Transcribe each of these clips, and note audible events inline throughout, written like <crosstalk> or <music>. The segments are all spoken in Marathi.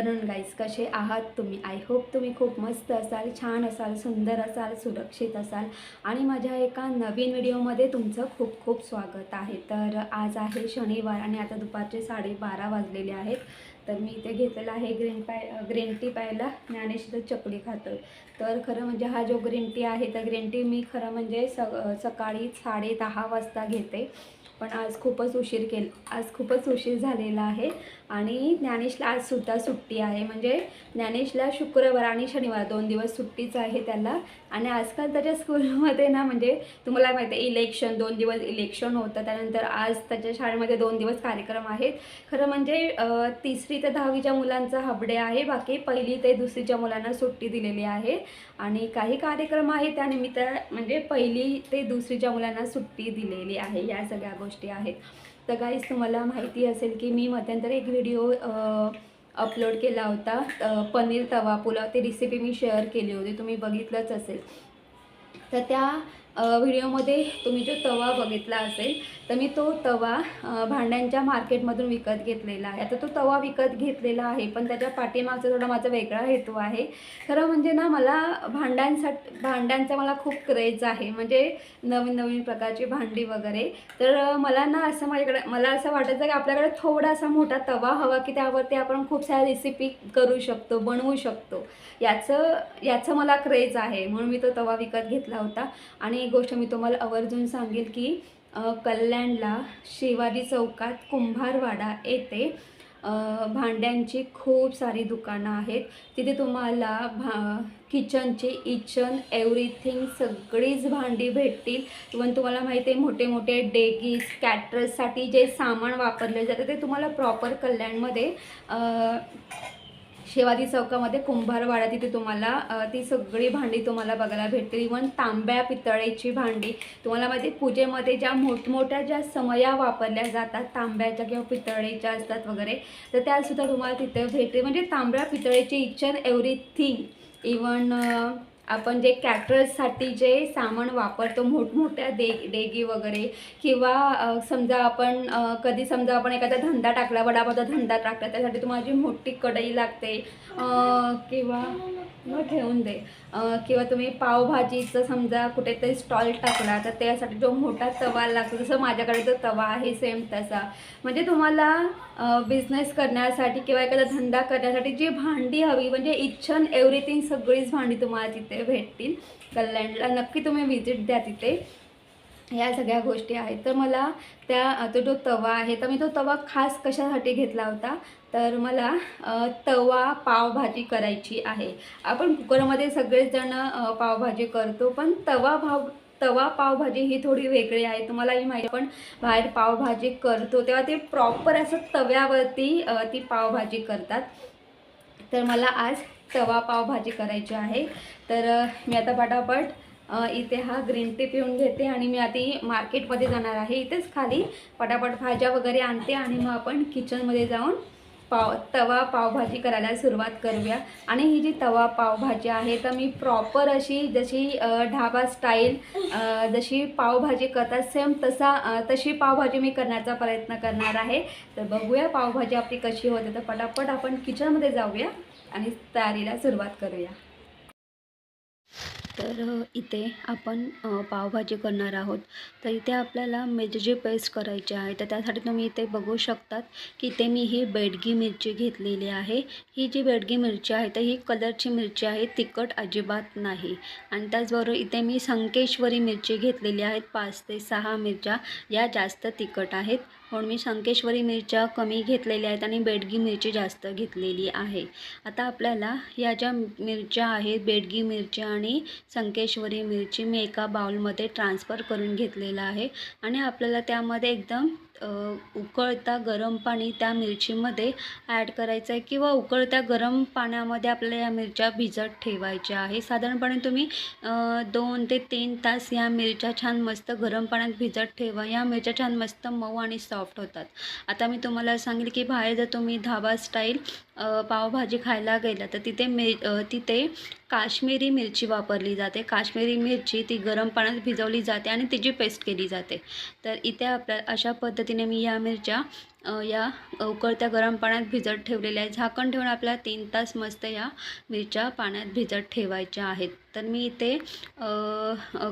आफ्टरनून गाईज कसे आहात तुम्ही? आय होप तुम्ही खूप मस्त असाल छान असाल सुंदर असाल सुरक्षित असाल. आणि माझ्या एका नवीन व्हिडिओमध्ये तुमचं खूप खूप स्वागत आहे. तर आज आहे शनिवार आणि आता दुपारचे साडेबारा वाजलेले आहेत. तर मी इथे घेतलेला आहे ग्रीन पाय ग्रीन टी प्यायला. ज्ञानेश चकली खातो तर खरं म्हणजे हा जो ग्रीन टी आहे तर ग्रीन टी मी खरं म्हणजे स सकाळी साडे दहा वाजता घेते. पण आज खूपच उशीर केल आज खूपच उशीर झालेला आहे आणि ज्ञानेशला आज सुद्धा सुट्टी आहे. म्हणजे ज्ञानेशला शुक्रवार आणि शनिवार दोन दिवस सुट्टीच आहे त्याला. आणि आजकाल त्याच्या स्कूलमध्ये ना म्हणजे तुम्हाला माहिती आहे इलेक्शन दोन दिवस इलेक्शन होतं त्यानंतर आज त्याच्या शाळेमध्ये दोन दिवस कार्यक्रम आहेत. खरं म्हणजे तिसरी ते दहावीच्या मुलांचा हबडे आहे. बाकी पहिली ते दुसरीच्या मुलांना सुट्टी दिलेली आहे. आणि काही कार्यक्रम आहेत त्यानिमित्त म्हणजे पहिली ते दुसरीच्या मुलांना सुट्टी दिलेली आहे या सगळ्या गोष्टी आहेत. तर काहीच तुम्हाला माहिती असेल की मी मध्यंतरी एक व्हिडिओ अपलोड केला होता. पनीर तवा पुलाव. ती रेसिपी मी शेअर केली होती. तुम्ही बघितलंच असेल. तर त्या व्हिडिओमध्ये तुम्ही जो तवा बघितला असेल तर मी तो तवा भांड्यांच्या मार्केटमधून विकत घेतलेला आहे. आता तो तवा विकत घेतलेला आहे पण त्याच्या पाठीमागचा थोडा माझा वेगळा हेतू आहे. खरं म्हणजे ना मला भांड्यांसाठी भांड्यांचा मला खूप क्रेज आहे. म्हणजे नवीन नवीन प्रकारची भांडी वगैरे. तर मला ना असं माझ्याकडे मला असं वाटायचं की आपल्याकडे थोडासा मोठा तवा हवा की त्यावरती आपण खूप साऱ्या रेसिपी करू शकतो बनवू शकतो. याचं याचं मला क्रेज आहे. म्हणून मी तो तवा विकत घेतला होता. आणि एक गोष्ट मी तुम्हाला आवर्जून सांगेल की कल्याणला शिवाजी चौकात कुंभारवाडा येथे भांड्यांची खूप सारी दुकानं आहेत. तिथे तुम्हाला भा किचनची इचन एव्हरीथिंग सगळीच भांडी भेटतील. इवन तुम्हाला माहिती आहे मोठे मोठे डेगीज कॅटरससाठी जे सामान वापरले जाते ते तुम्हाला प्रॉपर कल्याणमध्ये शेवादी शिवाजी चौकामध्ये कुंभारवाडा तिथे तुम्हाला ती सगळी भांडी तुम्हाला बघायला भेटतील. इवन तांब्या पितळेची भांडी. तुम्हाला माहिती पूजेमध्ये ज्या मोठमोठ्या ज्या समया वापरल्या जातात तांब्याच्या किंवा पितळेच्या असतात वगैरे तर त्यासुद्धा तुम्हाला तिथे भेटतील. म्हणजे तांब्या पितळेची इच अँड एव्हरीथिंग इवन आपण जे कॅटरर्ससाठी जे सामान वापरतो मोठमोठ्या दे डेगी वगैरे किंवा समजा आपण कधी समजा आपण एखादा धंदा टाकला वडापावचा धंदा टाकला त्यासाठी तुम्हाला जी मोठी कढई लागते किंवा मग ठेवून दे. किंवा तुम्ही पावभाजीचं समजा कुठेतरी स्टॉल टाकला तर त्यासाठी जो मोठा तवा लागतो जसं माझ्याकडे जो तवा आहे सेम तसा. म्हणजे तुम्हाला बिझनेस करण्यासाठी किंवा एखादा धंदा करण्यासाठी जी भांडी हवी म्हणजे इच्छन एव्हरीथिंग सगळीच भांडी तुम्हाला तिथे भेटतील. कल्याणला नक्की तुम्ही व्हिजिट द्या तिथे. ह्या सगळ्या गोष्टी आहेत. तर मला त्या तो जो तवा आहे तर मी तो तवा खास कशासाठी घेतला होता? तर मला तवा पावभाजी करायची आहे. आपण कुकरमध्ये सगळेजण पावभाजी करतो पण तवा भाव तवा पावभाजी ही थोडी वेगळी आहे. तुम्हालाही माहिती आहे, आपण बाहेर पावभाजी करतो तेव्हा ते प्रॉपर असं तव्यावरती ती पावभाजी करतात. तर मला आज तवा पावभाजी करायची आहे. तर मी आता पटापट इथे हा ग्रीन टी पिऊन घेते आणि मी आता मार्केटमध्ये जाणार आहे. इथेच खाली पटापट भाज्या वगैरे आणते आणि मग आपण किचनमध्ये जाऊन पाव तवा पावभाजी करायला सुरुवात करूया. आणि ही जी तवा पावभाजी आहे तर मी प्रॉपर अशी जशी ढाबा स्टाईल जशी पावभाजी करतात सेम तसा तशी पावभाजी मी करण्याचा प्रयत्न करणार आहे. तर बघूया पावभाजी आपली कशी होते. तर पटापट आपण किचनमध्ये जाऊया. आणि तयारीला सुरुवात करूया. तर इथे आपण पावभाजी करणार आहोत. तर इथे आपल्याला मिरची पेस्ट करायची आहे. तर त्यासाठी तुम्ही इथे बघू शकतात की इथे मी ही बेडगी मिरची घेतलेली आहे. ही जी बेडगी मिरची आहे तर ही कलरची मिरची आहे. तिखट अजिबात नाही. आणि त्याचबरोबर इथे मी संकेश्वरी मिरची घेतलेली आहेत. पाच ते सहा मिरच्या. या जास्त तिखट आहेत. म्हणून मी संकेश्वरी मिरच्या कमी घेतलेल्या आहेत आणि बेडगी मिरची जास्त घेतलेली आहे. आता आपल्याला या ज्या मिरच्या आहेत बेडगी मिरच्या आणि संकेश्वरी मिरची मी एका बाउलमध्ये ट्रान्सफर करून घेतलेलं आहे. आणि आपल्याला त्यामध्ये एकदम उकळता गरम पाणी त्या मिरचीमध्ये ॲड करायचं आहे किंवा उकळत्या गरम पाण्यामध्ये आपल्याला या मिरच्या भिजत ठेवायच्या आहे. साधारणपणे तुम्ही दोन ते तीन तास या मिरच्या छान मस्त गरम पाण्यात भिजत ठेवा. या मिरच्या छान मस्त मऊ आणि सॉफ्ट होतात. आता मी तुम्हाला सांगेल की बाहेर जर तुम्ही धाबा स्टाईल पावभाजी खायला गेलं तर तिथे मिर तिथे काश्मीरी मिरची वापरली जाते. काश्मीरी मिरची ती गरम पाण्यात भिजवली जाते आणि तिची पेस्ट केली जाते. तर इथे आपल्या अशा पद्धतीने मी या मिरच्या या उकळत्या गरम पाण्यात भिजत ठेवलेल्या आहे झाकण ठेवून आपल्याला तीन तास मस्त या मिरच्या पाण्यात भिजत ठेवायच्या आहेत. तर मी इथे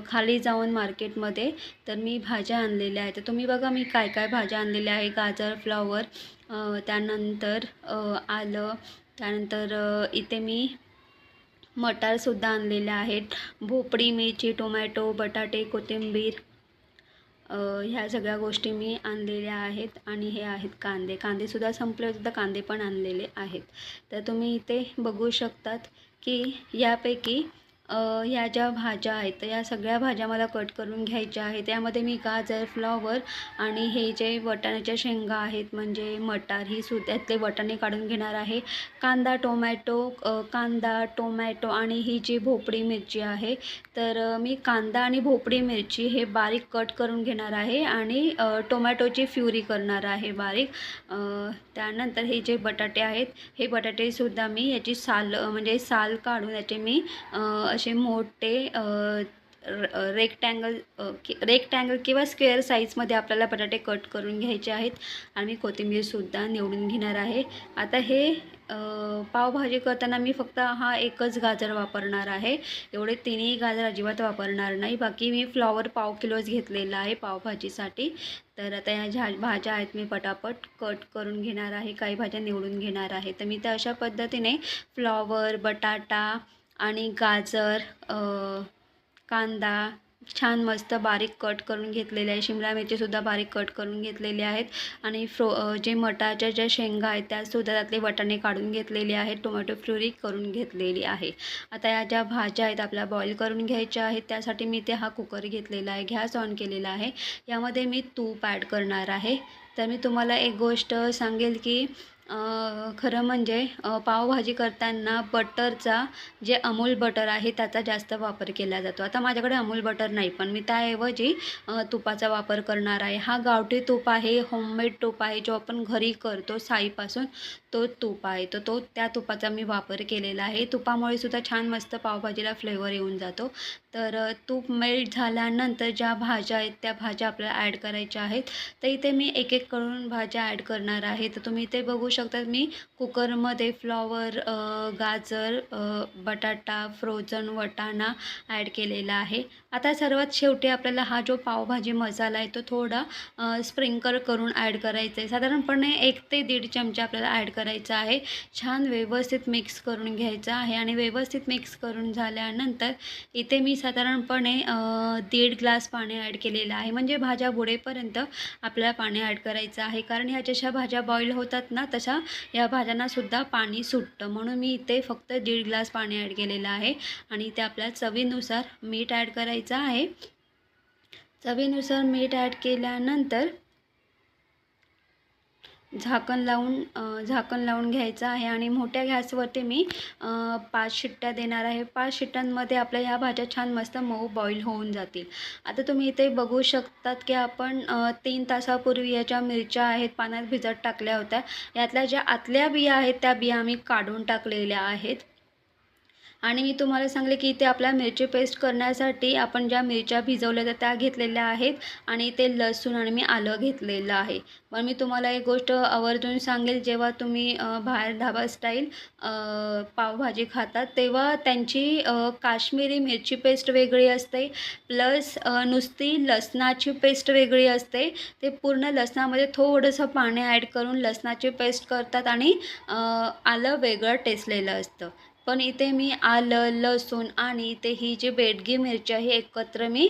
खाली जाऊन मार्केटमध्ये तर मी भाज्या आणलेल्या आहेत. तर तुम्ही बघा मी काय काय भाज्या आणलेल्या आहे. गाजर फ्लॉवर त्यानंतर आलं त्यानंतर इथे मी मटारसुद्धा आणलेल्या आहेत. भोपळी मिरची टोमॅटो बटाटे कोथिंबीर ह्या सगळ्या गोष्टी मी आणलेल्या आहेत आणि हे आहेत कांदे. कांदेसुद्धा संपले होते तर कांदे पण आणलेले आहेत. तर तुम्ही इथे बघू शकतात की यापैकी ह्या ज्या भाज्या आहेत तर या सगळ्या भाज्या मला कट करून घ्यायच्या आहेत. त्यामध्ये मी गाजर फ्लॉवर आणि हे जे वाटाण्याच्या शेंगा आहेत म्हणजे मटार ही सु त्यातले वाटाणे काढून घेणार आहे. कांदा टोमॅटो कांदा टोमॅटो आणि ही जी भोपळी मिरची आहे तर मी कांदा आणि भोपळी मिरची हे बारीक कट करून घेणार आहे आणि टोमॅटोची फ्युरी करणार आहे बारीक. त्यानंतर हे जे बटाटे आहेत हे बटाटेसुद्धा मी याची साल म्हणजे साल काढून याचे मी असे मोठे रेक्टँगल कि रेक्टँगल किंवा स्क्वेअर साईजमध्ये आपल्याला बटाटे कट करून घ्यायचे आहेत. आणि कोथिंबीरसुद्धा निवडून घेणार आहे. आता हे पावभाजी करताना मी फक्त हा एकच गाजर वापरणार आहे. एवढे तिन्ही गाजर अजिबात वापरणार नाही. बाकी मी फ्लॉवर पाव किलोच घेतलेला आहे पावभाजीसाठी तर आता ह्या झा भाज्या आहेत मी पटापट कट करून घेणार आहे. काही भाज्या निवडून घेणार आहे. तर मी त्या अशा पद्धतीने फ्लॉवर बटाटा आणि गाजर कांदा छान मस्त बारीक कट करून घेतलेले आहे. शिमला मिरचीसुद्धा बारीक कट करून घेतलेले आहेत. आणि फ्रो जे मटारच्या ज्या शेंगा आहेत त्यासुद्धा त्यातले वटाणे काढून घेतलेले आहेत. टोमॅटो प्युरी करून घेतलेली आहे. आता या ज्या भाज्या आहेत आपल्या बॉईल करून घ्यायच्या आहेत त्यासाठी मी ते हा कुकर घेतलेला आहे. गॅस ऑन केलेला आहे. यामध्ये मी तूप ॲड करणार आहे. तर मी तुम्हाला एक गोष्ट सांगेल की खरं म्हणजे पावभाजी करताना बटरचा जे अमूल बटर आहे त्याचा जास्त वापर केला जातो. आता माझ्याकडे अमूल बटर नाही पण मी त्याऐवजी तुपाचा वापर करणार आहे. हा गावठी तूप आहे होममेड तूप आहे जो आपण घरी करतो साईपासून तो तूप आहे. तर तो त्या तुपाचा मी वापर केलेला आहे. तुपामुळे सुद्धा छान मस्त पावभाजीला फ्लेवर येऊन जातो. तर तूप मेल्ट झाल्यानंतर ज्या भाज्या आहेत त्या भाज्या आपल्याला ॲड करायच्या आहेत. तर इथे मी एक एक करून भाज्या ॲड करणार आहे. तर तुम्ही इथे बघू शकतात. मी कुकरमध्ये फ्लॉवर गाजर बटाटा फ्रोझन वटाणा ॲड केलेला आहे. आता सर्वात शेवटी आपल्याला हा जो पावभाजी मसाला आहे तो थोडा स्प्रिंकल करून ॲड करायचा आहे. साधारणपणे एक ते दीड चमचा आपल्याला ॲड करायचा आहे. छान व्यवस्थित मिक्स करून घ्यायचा आहे आणि व्यवस्थित मिक्स करून झाल्यानंतर इथे मी साधारणपणे दीड ग्लास पाणी ॲड केलेलं आहे. म्हणजे भाज्या बुडेपर्यंत आपल्याला पाणी ॲड करायचं आहे. कारण ह्या जशा भाज्या बॉईल होतात ना तशा या भाज्यांनासुद्धा पाणी सुटतं. म्हणून मी इथे फक्त दीड ग्लास पाणी ॲड केलेलं आहे. आणि ते आपल्या चवीनुसार मीठ ॲड करायचं आहे. चवीनुसार मीठ ॲड केल्यानंतर झाकण लावून झाकण लावून घ्यायचं आहे आणि मोठ्या गॅसवरती मी पाच शिट्ट्या देणार आहे. पाच शिट्ट्यांमध्ये आपल्या ह्या भाज्या छान मस्त मऊ बॉईल होऊन जातील. आता तुम्ही इथे बघू शकतात की आपण तीन तासापूर्वी याच्या मिरच्या आहेत पाण्यात भिजत टाकल्या होत्या यातल्या ज्या आतल्या बिया आहेत त्या बिया आम्ही काढून टाकलेल्या आहेत. आणि मी तुम्हाला सांगले की इथे आपल्या मिरची पेस्ट करण्यासाठी आपण ज्या मिरच्या भिजवल्या होत्या त्या घेतलेल्या आहेत आणि ते लसूण आणि मी आलं घेतलेलं आहे. पण मी तुम्हाला एक गोष्ट आवर्जून सांगेल जेव्हा तुम्ही बाहेर धाबा स्टाईल पावभाजी खातात तेव्हा त्यांची काश्मीरी मिरची पेस्ट वेगळी असते प्लस नुसती लसणाची पेस्ट वेगळी असते. ते पूर्ण लसणामध्ये थोडंसं पाणी ॲड करून लसणाची पेस्ट करतात आणि आलं वेगळं टेचलेलं असतं. पण इथे मी आलं लसूण आणि इथे ही जी बेडगी मिरची आहे एकत्र मी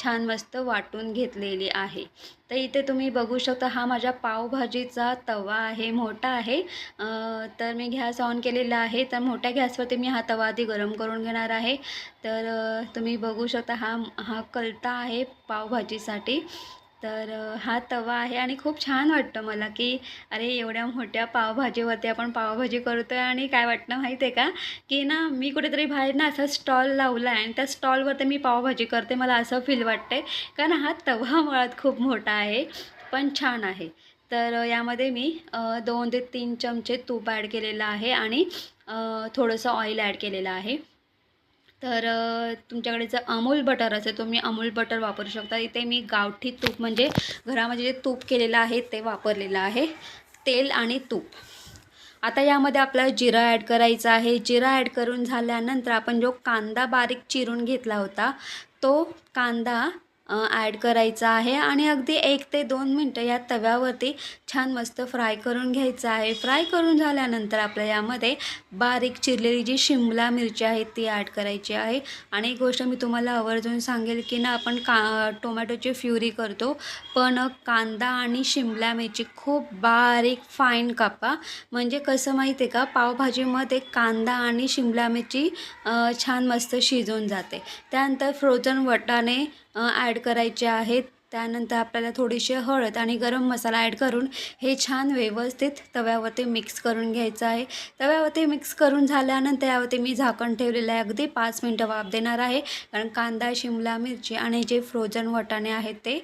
छान मस्त वाटून घेतलेली आहे. तर इथे तुम्ही बघू शकता हा माझ्या पावभाजीचा तवा आहे मोठा आहे. तर मी गॅस ऑन केलेला आहे. तर मोठ्या गॅसवरती मी हा तवा आधी गरम करून घेणार आहे. तर तुम्ही बघू शकता हा हा कलता आहे पावभाजीसाठी. तर हा तवा आहे आणि खूप छान वाटतं मला की अरे एवढ्या मोठ्या पावभाजीवरती आपण पावभाजी करतो आहे आणि काय वाटतं माहीत आहे का? की ना मी कुठेतरी बाहेर ना असा स्टॉल लावला आहे आणि त्या स्टॉलवरती मी पावभाजी करते मला असं फील वाटते कारण हा तवा <laughs> मुळात खूप मोठा आहे पण छान आहे. तर यामध्ये मी दोन ते तीन चमचे तूप ॲड केलेलं आहे आणि थोडंसं ऑइल ॲड केलेलं आहे. तर तुमच्याकडे जर अमूल बटर असेल तुम्ही अमूल बटर वापरू शकता. इथे मी गावठी तूप म्हणजे घरामध्ये जे तूप केलेलं आहे ते वापरलेलं आहे. तेल आणि तूप. आता यामध्ये आपल्याला जिरा ॲड करायचा आहे. जिरा ॲड करून झाल्यानंतर आपण जो कांदा बारीक चिरून घेतला होता तो कांदा ॲड करायचा आहे आणि अगदी एक ते दोन मिनटं या तव्यावरती छान मस्त फ्राय करून घ्यायचं आहे. फ्राय करून झाल्यानंतर आपल्या यामध्ये बारीक चिरलेली जी शिमला मिरची आहे ती ॲड करायची आहे. आणि एक गोष्ट मी तुम्हाला आवर्जून सांगेल की ना आपण का टोमॅटोची फ्युरी करतो पण कांदा आणि शिमला मिरची खूप बारीक फाईन कापा. म्हणजे कसं माहिती आहे का पावभाजीमध्ये कांदा आणि शिमला मिरची छान मस्त शिजून जाते. त्यानंतर फ्रोझन वटाणे ॲड करायचे आहेत. त्यानंतर आपल्याला थोडीशी हळद आणि गरम मसाला ॲड करून हे छान व्यवस्थित तव्यावरती मिक्स करून घ्यायचं आहे. तव्यावरती मिक्स करून झाल्यानंतर यावरती मी झाकण ठेवलेलं आहे. अगदी पाच मिनटं वाफ देणार आहे. कारण कांदा शिमला मिरची आणि जे फ्रोझन वटाणे आहेत ते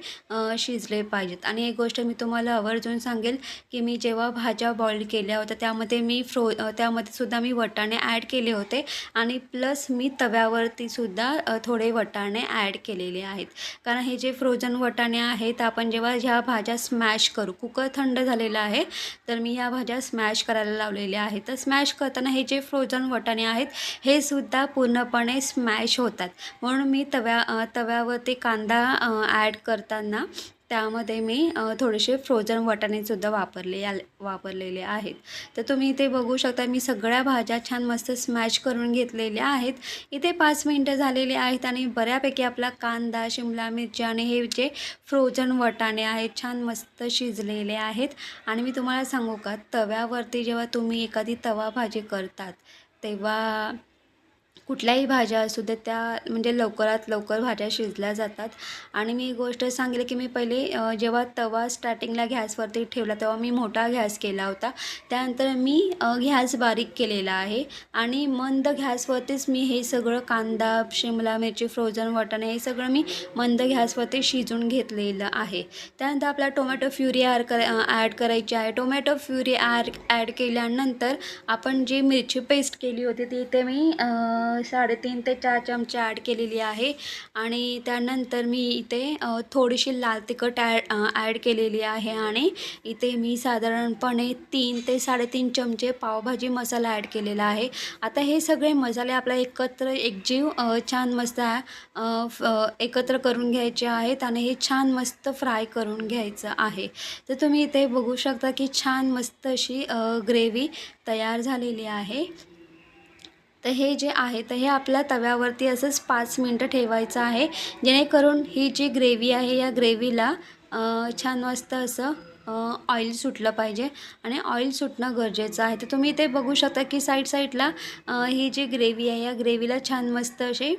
शिजले पाहिजेत. आणि एक गोष्ट मी तुम्हाला आवर्जून सांगेल की मी जेव्हा भाज्या बॉईल केल्या होत्या त्यामध्ये मी फ्रो त्यामध्ये सुद्धा मी वटाणे ॲड केले होते. आणि प्लस मी तव्यावरती सुद्धा थोडे वटाणे ॲड केलेले आहेत. कारण हे जे फ्रोझन वटाणे आहेत आपण जेव्हा ह्या भाज्या स्मॅश करू कुकर थंड झालेलं आहे तर मी ह्या भाज्या स्मॅश करायला लावलेल्या आहेत. तर स्मॅश करताना हे जे फ्रोझन वाटाणे आहेत हे सुद्धा पूर्णपणे स्मॅश होतात. म्हणून मी तव्या तव्यावर तव्यावरती कांदा ॲड करताना त्यामध्ये मी थोडेसे फ्रोझन वाटाणेसुद्धा वापरले आले वापरलेले आहेत. तर तुम्ही इथे बघू शकता मी सगळ्या भाज्या छान मस्त स्मॅश करून घेतलेल्या आहेत. इथे पाच मिनटं झालेली आहेत आणि बऱ्यापैकी आपला कांदा शिमला मिरची आणि हे जे फ्रोझन वटाणे आहेत छान मस्त शिजलेले आहेत. आणि मी तुम्हाला सांगू का तव्यावरती जेव्हा तुम्ही एखादी तवा भाजी करतात तेव्हा कुठल्याही भाज्या असू दे त्या म्हणजे लवकरात लवकर भाज्या शिजल्या जातात. आणि मी गोष्ट सांगेल की मी पहिले जेव्हा तवा स्टार्टिंगला गॅसवरती ठेवला तेव्हा मी मोठा गॅस केला होता. त्यानंतर मी गॅस बारीक केलेला आहे. आणि मंद गॅसवरतीच मी हे सगळं कांदा शिमला मिरची फ्रोझन वाटाणे हे सगळं मी मंद गॅसवरती शिजून घेतलेलं आहे. त्यानंतर आपला टोमॅटो फ्युरी ॲड करा ॲड करायची आहे. टोमॅटो फ्युरी ॲड ॲड केल्यानंतर आपण जी मिरची पेस्ट केली होती ती इथे मी आ... साडेतीन ते चार चमचे ॲड केलेली आहे. आणि त्यानंतर मी इथे थोडीशी लाल तिखट ॲड ॲड केलेली आहे आणि इथे मी साधारणपणे तीन ते साडेतीन चमचे पावभाजी मसाला ॲड केलेला आहे. आता हे सगळे मसाले आपल्या एकत्र एकजीव छान मस्त एकत्र करून घ्यायचे आहेत आणि हे छान मस्त फ्राय करून घ्यायचं आहे. तर तुम्ही इथे बघू शकता की छान मस्त अशी ग्रेव्ही तयार झालेली आहे. तर हे जे आहे तर हे आपल्या तव्यावरती असंच पाच मिनटं ठेवायचं आहे. जेणेकरून ही जी ग्रेव्ही आहे या ग्रेव्हीला छान मस्त असं ऑइल सुटलं पाहिजे. आणि ऑइल सुटणं गरजेचं आहे. तर तुम्ही इथे बघू शकता की साईड साईडला ही जी ग्रेव्ही आहे या ग्रेव्हीला छान मस्त असे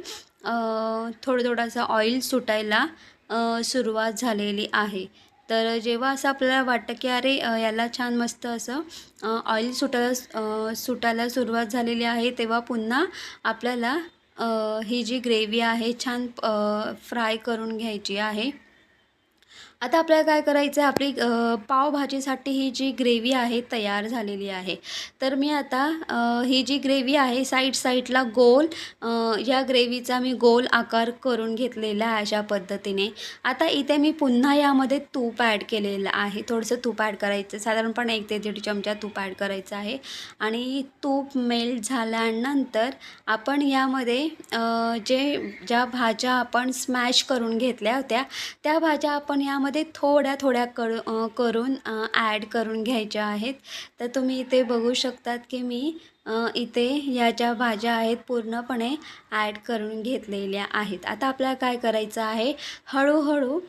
थोडं थोडंसं ऑइल सुटायला सुरुवात झालेली आहे. तर जेव्हा असं आपल्याला वाटतं की अरे याला छान मस्त असं ऑइल सुटायला सुटायला सुरुवात झालेली आहे तेव्हा पुन्हा आपल्याला ही जी ग्रेव्ही आहे छान फ्राय करून घ्यायची आहे. आता आपल्याला काय करायचं आहे आपली पावभाजीसाठी ही जी ग्रेव्ही आहे तयार झालेली आहे. तर मी आता ही जी ग्रेव्ही आहे साईड साईडला गोल या ग्रेव्हीचा मी गोल आकार करून घेतलेला आहे अशा पद्धतीने. आता इथे मी पुन्हा यामध्ये तूप ॲड केलेलं आहे. थोडंसं तूप ॲड करायचं साधारणपणे एक ते दीड चमचा तूप ॲड करायचं आहे. आणि तूप मेल्ट झाल्यानंतर आपण यामध्ये जे ज्या भाज्या आपण स्मॅश करून घेतल्या होत्या त्या भाज्या आपण यामध्ये थोड्या थोड्या कर करून ॲड करून घ्यायच्या आहेत. तर तुम्ही इथे बघू शकतात की मी इथे या ज्या भाज्या आहेत पूर्णपणे ॲड करून घेतलेल्या आहेत. आता आपल्याला काय करायचं आहे? हळूहळू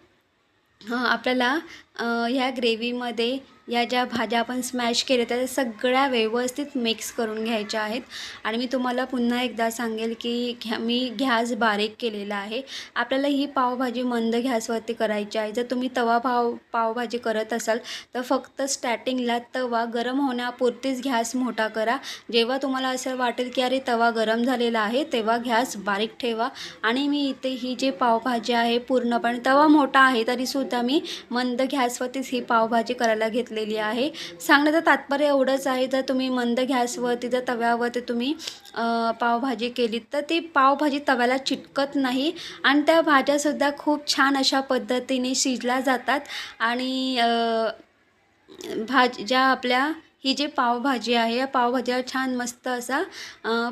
आपल्याला ह्या ग्रेव्हीमध्ये या ज्या भाज्या आपण स्मॅश केल्या त्या सगळ्या व्यवस्थित मिक्स करून घ्यायच्या आहेत. आणि मी तुम्हाला पुन्हा एकदा सांगेल की घ्या मी घॅस बारीक केलेला आहे. आपल्याला ही पावभाजी मंद घॅसवरती करायची आहे. जर तुम्ही तवा पाव पावभाजी करत असाल तर फक्त स्टार्टिंगला तवा गरम होण्यापुरतीच घॅस मोठा करा. जेव्हा तुम्हाला असं वाटेल की अरे तवा गरम झालेला आहे तेव्हा घ्यास बारीक ठेवा. आणि मी इथे ही जे पावभाजी आहे पूर्णपणे तवा मोठा आहे तरीसुद्धा मी मंद घ्या गॅसवरतीच ही पावभाजी करायला घेतलेली आहे. सांगण्याचं तात्पर्य एवढंच आहे जर तुम्ही मंद गॅसवरती जर तव्यावरती तुम्ही पावभाजी केली तर ती पावभाजी तव्याला चिटकत नाही आणि त्या भाज्यासुद्धा खूप छान अशा पद्धतीने शिजल्या जातात आणि भाज ज्या आपल्या ही जी पावभाजी आहे या पावभाजीला छान मस्त असा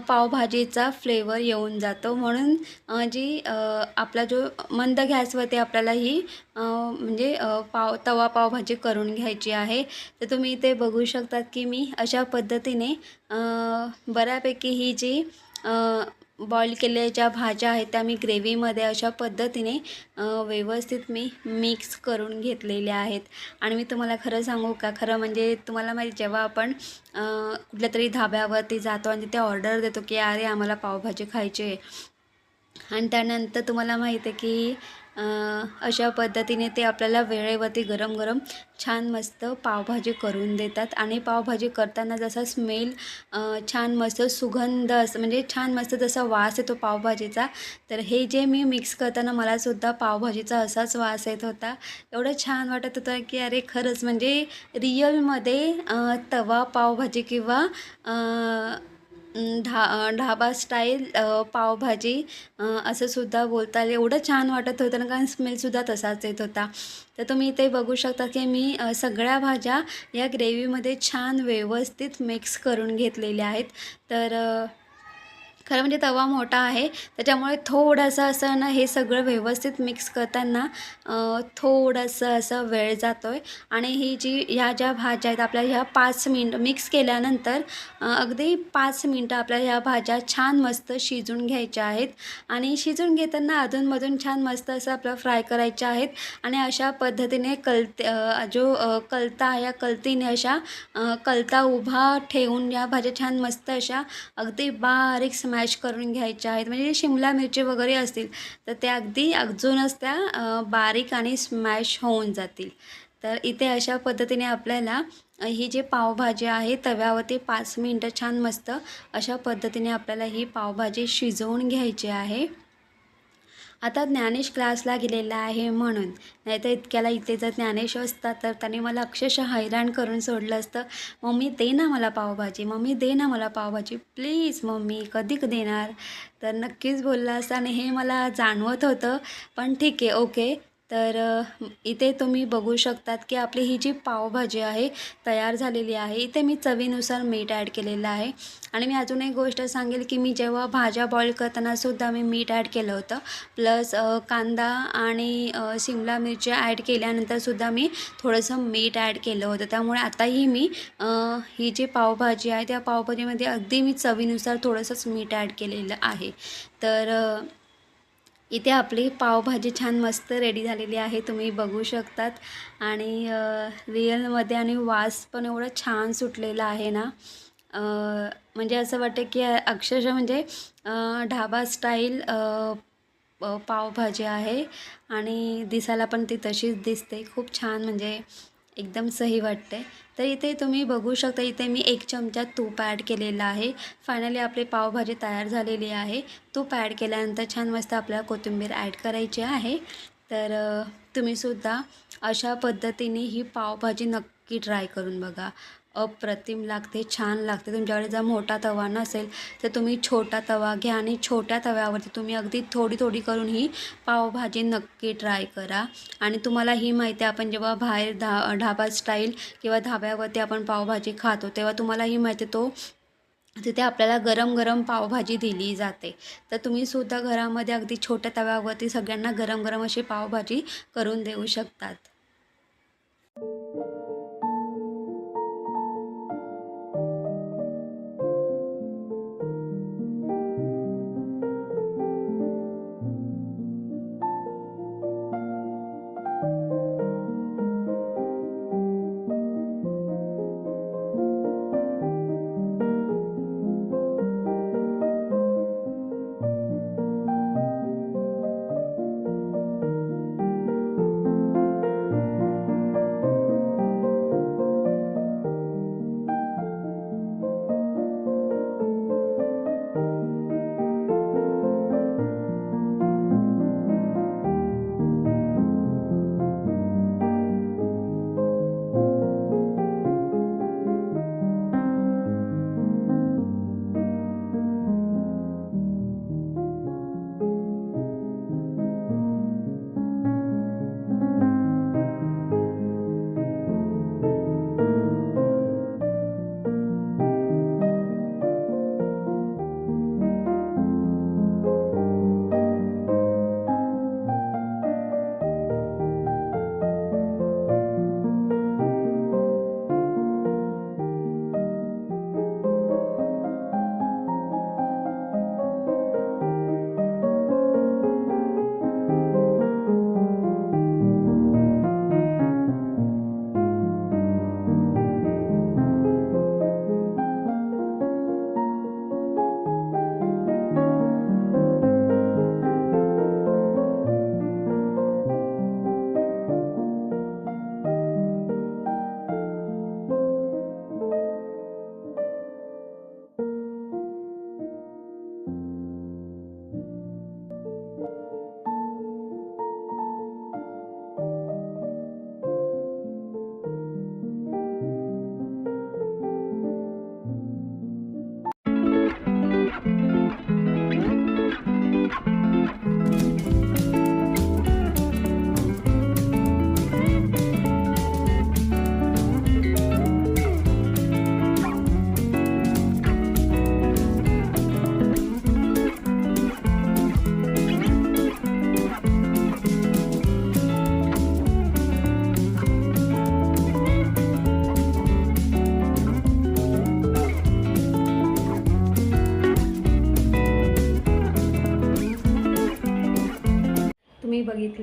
पावभाजीचा फ्लेवर येऊन जातो. म्हणून जी आपला जो मंद गॅसवरती आपल्याला ही म्हणजे पाव तवा पावभाजी करून घ्यायची आहे. तर तुम्ही इथे बघू शकतात की मी अशा पद्धतीने बऱ्यापैकी ही जी बॉईल केलेल्या ज्या भाज्या आहेत त्या मी ग्रेव्हीमध्ये अशा पद्धतीने व्यवस्थित मी मिक्स करून घेतलेल्या आहेत. आणि मी तुम्हाला खरं सांगू का? खरं म्हणजे तुम्हाला माहिती जेव्हा आपण कुठल्या तरी धाब्यावरती जातो आणि तिथे ऑर्डर देतो की अरे आम्हाला पावभाजी खायची आहे. आणि त्यानंतर तुम्हाला माहीत आहे की अशा पद्धतीने ते आपल्याला वेळेवरती गरम गरम छान मस्त पावभाजी करून देतात. आणि पावभाजी करताना जसा स्मेल छान मस्त सुगंध असं म्हणजे छान मस्त जसा वास येतो पावभाजीचा तर हे जे मी मिक्स करताना मलासुद्धा पावभाजीचा असाच वास येत होता. एवढं छान वाटत होतं की अरे खरंच म्हणजे रिअलमध्ये तवा पावभाजी किंवा ढा ढाबा स्टाईल पावभाजी असंसुद्धा बोलता आले एवढं छान वाटत होतं ना कारण स्मेलसुद्धा तसाच येत होता. तर तुम्ही इथे बघू शकता की मी सगळ्या भाज्या या ग्रेव्हीमध्ये छान व्यवस्थित मिक्स करून घेतलेल्या आहेत. तर खरं म्हणजे तवा मोठा आहे. त्याच्यामुळे थोडंसं असं ना हे सगळं व्यवस्थित मिक्स करताना थोडंसं असं वेळ जातो आहे आणि ही जी ह्या ज्या भाज्या आहेत आपल्या ह्या पाच मिनटं मिक्स केल्यानंतर अगदी पाच मिनटं आपल्या ह्या भाज्या छान मस्त शिजून घ्यायच्या आहेत. आणि शिजून घेताना अधूनमधून छान मस्त असं आपलं फ्राय करायच्या आहेत. आणि अशा पद्धतीने कलते जो कलता आहे या कलतीने अशा कलता उभा ठेवून या भाज्या छान मस्त अशा अगदी बारीक स्मॅश करून घ्यायच्या आहेत. म्हणजे शिमला मिरची वगैरे असतील तर त्या अगदी अजूनच त्या बारीक आणि स्मॅश होऊन जातील. तर इथे अशा पद्धतीने आपल्याला ही जी पावभाजी आहे तव्यावरती पाच मिनटं छान मस्त अशा पद्धतीने आपल्याला ही पावभाजी शिजवून घ्यायची आहे. आता ज्ञानेश क्लासला गेलेला आहे म्हणून. नाहीतर इतक्याला इथे जर ज्ञानेश असता तर त्याने मला अक्षरशः हैराण करून सोडलं असतं. मम्मी दे ना मला पावभाजी. मम्मी दे ना मला पावभाजी. प्लीज मम्मी कधी देणार? तर नक्कीच बोलला असता आणि हे मला जाणवत होतं. पण ठीक आहे ओके. तर इथे तुम्ही बघू शकतात की आपली ही जी पावभाजी आहे तयार झालेली आहे. इथे मी चवीनुसार मीठ ॲड केलेलं आहे. आणि मी अजून एक गोष्ट सांगेल की मी जेव्हा भाज्या बॉईल करतानासुद्धा मी मीठ ॲड केलं होतं. प्लस कांदा आणि शिमला मिरची ॲड केल्यानंतरसुद्धा मी थोडंसं मीठ ॲड केलं होतं. त्यामुळे आताही मी ही जी पावभाजी आहे त्या पावभाजीमध्ये अगदी मी चवीनुसार थोडंसंच मीठ ॲड केलेलं आहे. तर इथे आपली पावभाजी छान मस्त रेडी झालेली आहे तुम्ही बघू शकतात. आणि रिअलमध्ये आणि वास पण एवढं छान सुटलेला आहे ना. म्हणजे असं वाटतं की अक्षरशः म्हणजे ढाबा स्टाईल पावभाजी आहे. आणि दिसायला पण ती तशीच दिसते. खूप छान म्हणजे एकदम सही वाटते. तर इथे तुम्ही बघू शकता इथे मी एक चमचा तूप ॲड केलेला आहे. फायनली आपली पावभाजी तयार झालेली आहे. तूप ॲड केल्यानंतर छान मस्त आपल्याला कोथिंबीर ॲड करायची आहे. तर तुम्हीसुद्धा अशा पद्धतीने ही पावभाजी नक्की ट्राय करून बघा. अप्रतिम लागते छान लागते. तुमच्याकडे जर मोठा तवा नसेल तर तुम्ही छोटा तवा घ्या आणि छोट्या तव्यावरती तुम्ही अगदी थोडी थोडी करून ही पावभाजी नक्की ट्राय करा. आणि तुम्हाला ही माहिती आहे आपण जेव्हा बाहेर धा ढाबा स्टाईल किंवा धाब्यावरती आपण पावभाजी खातो तेव्हा तुम्हाला ही माहिती आहे तो तिथे आपल्याला गरम गरम पावभाजी दिली जाते. तर तुम्ही सुद्धा घरामध्ये अगदी छोट्या तव्यावरती सगळ्यांना गरम गरम अशी पावभाजी करून देऊ शकतात.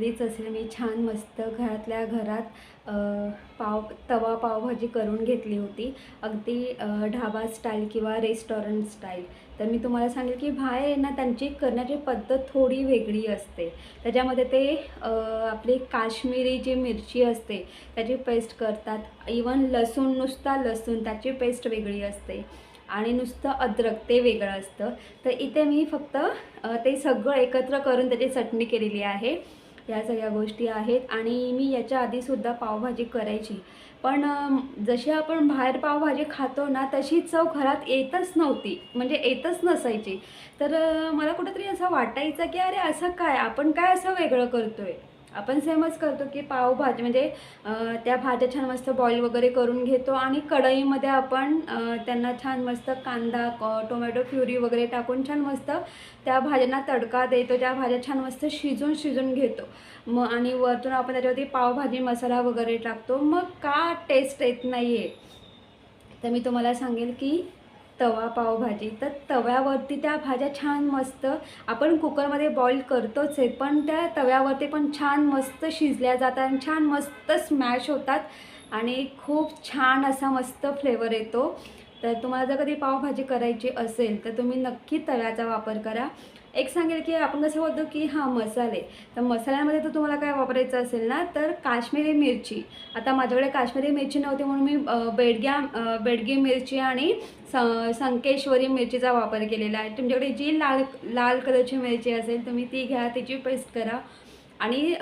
घरीच असेल. मी छान मस्त घरातल्या घरात पाव तवा पावभाजी करून घेतली होती. अगदी ढाबा स्टाईल किंवा रेस्टॉरंट स्टाईल. तर मी तुम्हाला सांगेल की बाहेर ना त्यांची करण्याची पद्धत थोडी वेगळी असते. त्याच्यामध्ये ते आपली काश्मीरी जी मिरची असते त्याची पेस्ट करतात. इवन लसूण नुसता लसूण त्याची पेस्ट वेगळी असते. आणि नुसतं अद्रक ते वेगळं असतं. तर इथे मी फक्त ते सगळं एकत्र करून त्याची चटणी केलेली आहे. ह्या सगळ्या गोष्टी आहेत आणि मी याच्या आधीसुद्धा पावभाजी करायची. पण जशी आपण बाहेर पावभाजी खातो ना तशी चव घरात येतच नव्हती. म्हणजे येतच नसायची. तर मला कुठंतरी असं वाटायचं की अरे असं काय? आपण काय असं वेगळं करतो आहे आपण सेमच करतो की पावभाजी म्हणजे त्या भाज्या छान मस्त बॉईल वगैरे करून घेतो आणि कढईमध्ये आपण त्यांना छान मस्त कांदा टोमॅटो प्युरी वगैरे टाकून छान मस्त त्या भाज्यांना तडका देतो त्या भाज्या छान मस्त शिजून शिजून घेतो. मग आणि वरतून आपण त्याच्यावरती पावभाजी मसाला वगैरे टाकतो. मग का टेस्ट येत नाही आहे तर मी तुम्हाला सांगेल की तवा पावभाजी. तर तव्यावरती त्या भाज्या छान मस्त आपण कुकरमध्ये बॉईल करतोच आहे पण त्या तव्यावरती पण छान मस्त शिजल्या जातात आणि छान मस्त स्मॅश होतात आणि खूप छान असा मस्त फ्लेवर येतो. तर तुम्हाला जर कधी पावभाजी करायची असेल तर तुम्ही नक्की तव्याचा वापर करा. एक सांगेल की आपण कसं बोलतो की हां मसाले. तर मसाल्यामध्ये तर तुम्हाला काय वापरायचं असेल ना तर काश्मीरी मिरची. आता माझ्याकडे काश्मीरी मिरची नव्हती म्हणून मी बेडग्या बेडगी मिरची आणि स संकेश्वरी मिरचीचा वापर केलेला आहे. तुमच्याकडे जी लाल लाल कलरची मिरची असेल तुम्ही ती घ्या तिची पेस्ट करा. आणि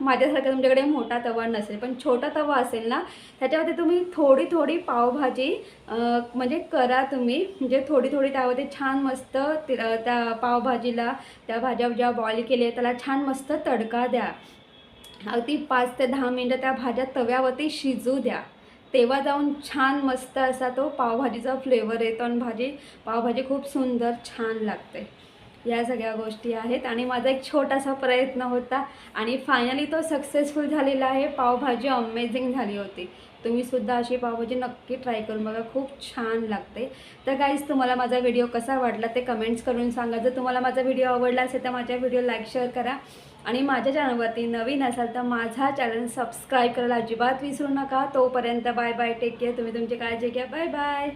माझ्यासारखं तुमच्याकडे मोठा तवा नसेल पण छोटा तवा असेल ना त्याच्यावरती तुम्ही थोडी थोडी पावभाजी म्हणजे करा तुम्ही. म्हणजे थोडी थोडी त्यावरती छान मस्त ति- त्या पावभाजीला त्या भाज्या ज्या बॉईल केल्या त्याला छान मस्त तडका द्या. अगदी पाच ते दहा मिनटं त्या भाज्या तव्यावरती शिजू द्या. तेव्हा जाऊन छान मस्त असा तो पावभाजीचा फ्लेवर येतो आणि भाजी पावभाजी खूप सुंदर छान लागते. या सगळ्या गोष्टी आहेत. आणि माझा एक छोटासा प्रयत्न होता आणि फायनली तो सक्सेसफुल झालेला आहे. पावभाजी अमेझिंग झाली होती. तुम्हीसुद्धा अशी पावभाजी नक्की ट्राय करून बघा. खूप छान लागते. तर काहीच तुम्हाला माझा व्हिडिओ कसा वाटला ते कमेंट्स करून सांगा. जर तुम्हाला माझा व्हिडिओ आवडला असेल तर माझ्या व्हिडिओ लाईक शेअर करा. आणि माझ्या चॅनलवरती नवीन असाल तर माझा चॅनल सबस्क्राईब करायला अजिबात विसरू नका. तोपर्यंत बाय बाय टेक केअर तुम्ही तुमची काळजी घ्या. Bye bye